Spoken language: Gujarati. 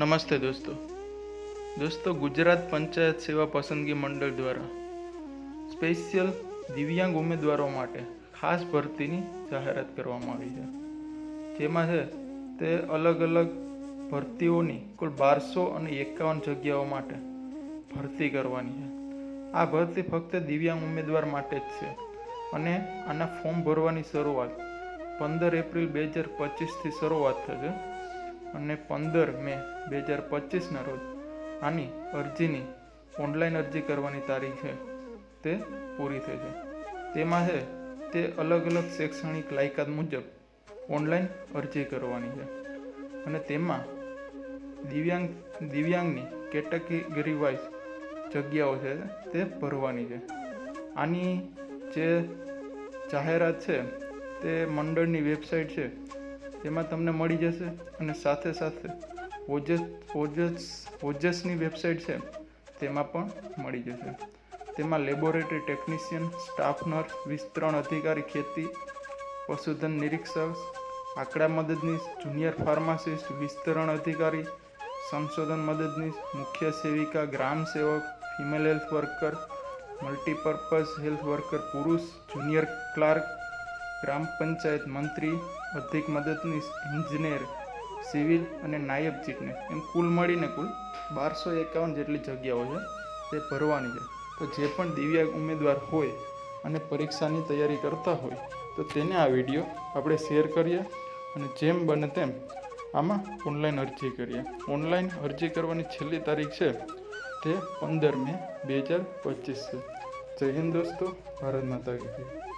નમસ્તે દોસ્તો. દોસ્તો, ગુજરાત પંચાયત સેવા પસંદગી મંડળ દ્વારા સ્પેશિયલ દિવ્યાંગ ઉમેદવારો માટે ખાસ ભરતીની જાહેરાત કરવામાં આવી છે. જેમાં છે તે અલગ અલગ ભરતીઓની કુલ બારસો અને એકાવન જગ્યાઓ માટે ભરતી કરવાની છે. આ ભરતી ફક્ત દિવ્યાંગ ઉમેદવાર માટે જ છે અને આના ફોર્મ ભરવાની શરૂઆત પંદર એપ્રિલ બે હજાર પચીસથી શરૂઆત થશે. અને પંદર મે બે હજાર પચીસના રોજ આની અરજીની ઓનલાઈન અરજી કરવાની તારીખ છે તે પૂરી થઈ છે. તેમાં છે તે અલગ અલગ શૈક્ષણિક લાયકાત મુજબ ઓનલાઈન અરજી કરવાની છે. અને તેમાં દિવ્યાંગ, દિવ્યાંગની કેટેગરી વાઇઝ જગ્યાઓ છે તે ભરવાની છે. આની જે જાહેરાત છે તે મંડળની વેબસાઇટ છે તેમાં તમને મળી જશે અને સાથે સાથે ઓજસ ઓજસ, ઓજસની વેબસાઇટ છે, તેમાં પણ મળી જશે. તેમાં લેબોરેટરી ટેકનિશિયન, સ્ટાફ નર્સ, વિસ્તરણ અધિકારી, ખેતી, પશુધન નિરીક્ષક, આંકડા મદદનીશ, જુનિયર ફાર્માસિસ્ટ, વિસ્તરણ અધિકારી, સંશોધન મદદનીશ, મુખ્ય સેવિકા, ગ્રામ સેવક, female health worker, multipurpose health worker પુરુષ, જુનિયર ક્લાર્ક ગ્રામ પંચાયત મંત્રી, અધિક મદદનીશ, એન્જિનિયર, સિવિલ અને નાયબ ચીટને એમ કુલ મળીને કુલ બારસો એકાવન જેટલી જગ્યાઓ છે તે ભરવાની છે. તો જે પણ દિવ્યાંગ ઉમેદવાર હોય અને પરીક્ષાની તૈયારી કરતા હોય, તો તેને આ વીડિયો આપણે શેર કરીએ અને જેમ બને તેમ આમાં ઓનલાઈન અરજી કરીએ. ઓનલાઈન અરજી કરવાની છેલ્લી તારીખ છે તે પંદર મે બે હજાર પચીસ છે. જય હિન્દ દોસ્તો, ભારત માતા કી